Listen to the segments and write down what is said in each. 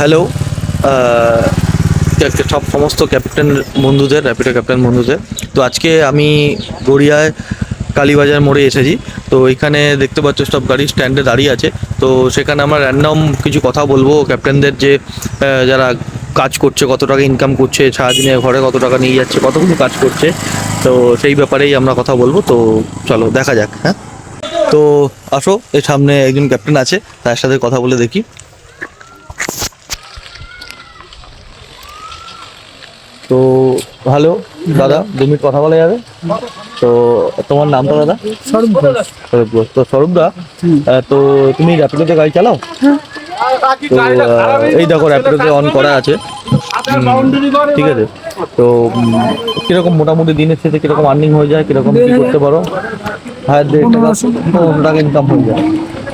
Hello সব সমস্ত captain বন্ধুদের র্যাপিডো ক্যাপ্টেন বন্ধুদের। তো আজকে আমি গড়িয়ায়, কালীবাজার মোড়ে এসেছি। তো এখানে দেখতে পাচ্ছ সব গাড়ি স্ট্যান্ডে দাঁড়িয়ে আছে। তো সেখানে আমরা র্যান্ডম কিছু কথা বলব। ক্যাপ্টেনদের যে যারা কাজ করছে, কত টাকা ইনকাম করছে সারাদিনে ঘরে কত টাকা নিয়ে যাচ্ছে কতগুলো কাজ করছে, তো সেই ব্যাপারেই আমরা কথা বলব। তো চলো, দেখা যাক হ্যাঁ? তো আসো, এর সামনে একজন ক্যাপ্টেন আছে, তার সাথে কথা বলে দেখি। তো হ্যালো দাদা দু মিনিট কথা বলা যাবে? তো তোমার নামটা দাদা? স্বরূপ ঘোষ। স্বরূপ ঘোষ। তো স্বরূপ দা তো তুমি র্যাপিডোতে গাড়ি চালাও? তো এই দেখো র্যাপিডোতে অন করা আছে। ঠিক আছে। তো কীরকম মোটামুটি দিনের শেষে কীরকম আর্নিং হয়ে যায় কীরকম কি করতে পারো? হাজার দেড় টাকা ইনকাম হয়ে যায়।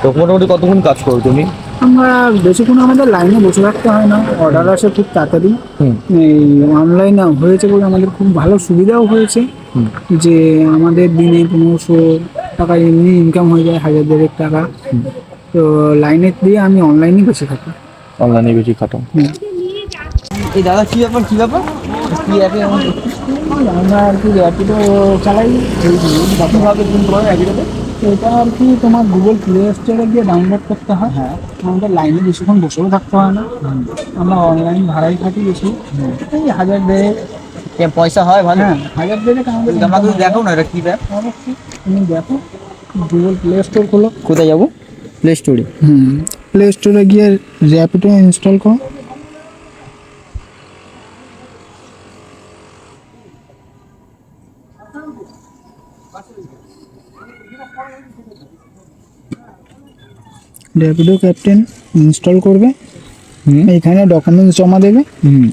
তো মোটামুটি কতক্ষণ কাজ করো তুমি? আমরা বেশিক্ষণ আমাদের লাইনে বসে থাকতে হয় না। অর্ডার আসে খুব তাড়াতাড়ি। এই অনলাইনে হয়েছে বলে আমাদের খুব ভালো সুবিধাও হয়েছে যে আমাদের দিনে পনেরোশো টাকা এমনি ইনকাম হয়ে যায় হাজার দেড়েক টাকা। তো লাইনে দিয়ে আমি অনলাইনে বেশি থাকি। অনলাইনে বেশি খাটো। এই দাদা কি ব্যাপার কি ব্যাপার? কি অ্যাপে আমরা আর কি র্যাপিডো চালাই। কীভাবে ফোন করো র্যাপিডোতে এটা আর কি তোমার গুগল প্লে স্টোরে গিয়ে ডাউনলোড করতে হয়। হ্যাঁ। আমাদের লাইনে বেশিক্ষণ বসেও থাকতে হয় না। আমরা অনলাইন ভাড়াই থাকি বেশি। এই হাজার দেড়েক। পয়সা হয় ভালো? হ্যাঁ হাজার দেড়েক আমাদের দেখো না এটা কি ব্যাপ অবশ্যই। তুমি দেখো গুগল প্লে স্টোর খোলো। কোথায় যাব? প্লে স্টোরে হুম প্লে স্টোরে গিয়ে র্যাপিডো ইনস্টল করো। র্যাপিডো ক্যাপ্টেন ইনস্টল করবে। এখানে ডকুমেন্টস জমা দেবে। হুম।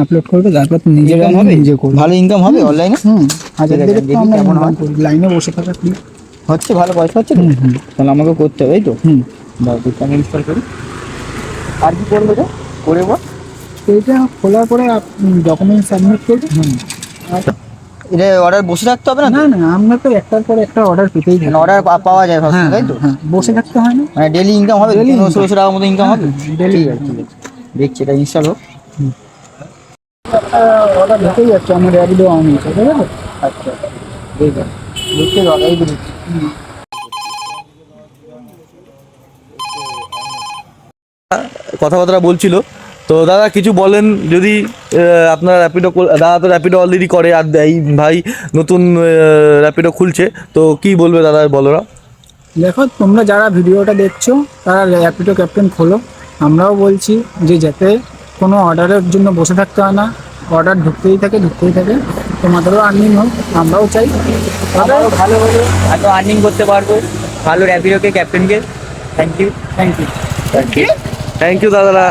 আপলোড করবে তারপর নিজে হবে? নিজে করবে। ভালো ইনকাম হবে অনলাইনে হুম হাজার আছে, দেড়েক তো আমরা কেমন হয়। লাইনে বসে থাকা হচ্ছে ভালো পয়সা হচ্ছে তো হুম, হুম। তাহলে আমাকে করতে হবে এই তো। হুম। আমি ইনস্টল করি। আর কি করব এটা? করে বল। এইটা খোলার পরে ডকুমেন্ট সাবমিট করবে। এটা অর্ডার বসে থাকতে হবে না না না আমরা তো একটার পর একটা অর্ডার পেতেই থাকি। অর্ডার পাওয়া যায় ভাবছি হ্যাঁ তাই তো? হ্যাঁ বসে থাকতে হয় না। মানে ডেলি ইনকাম হবে income। ষোলোশো টাকার মতো ইনকাম হবে? আছে দেখছি এটা ইনস্টল হোক। অর্ডার ঢুকে যাচ্ছে আমার র্যাপিডো অন হয়েছে ঠিক আছে আচ্ছা। ঠিক আছে। দেখতে দাও এই তো কথাবার্তা বলছিল। তো দাদা কিছু বলেন যদি আপনার র্যাপিডো দাদা তো র্যাপিডো অলরেডি করে আর এই ভাই নতুন র্যাপিডো খুলছে। তো কি বলবে দাদা বলোরা? দেখো তোমরা যারা ভিডিওটা দেখছ তারা র্যাপিডো ক্যাপ্টেন খোলো। আমরাও বলছি যে যাতে কোনো অর্ডারের জন্য বসে থাকতে হয় না। অর্ডার ঢুকতেই থাকে ঢুকতেই থাকে। তোমাদেরও আর্নিং হোক আমরাও চাই। আমরাও ভালো হলো এত আর্নিং করতে পারব। ভালো র্যাপিডোকে ক্যাপ্টেনকে thank you thank you thank you দাদারা।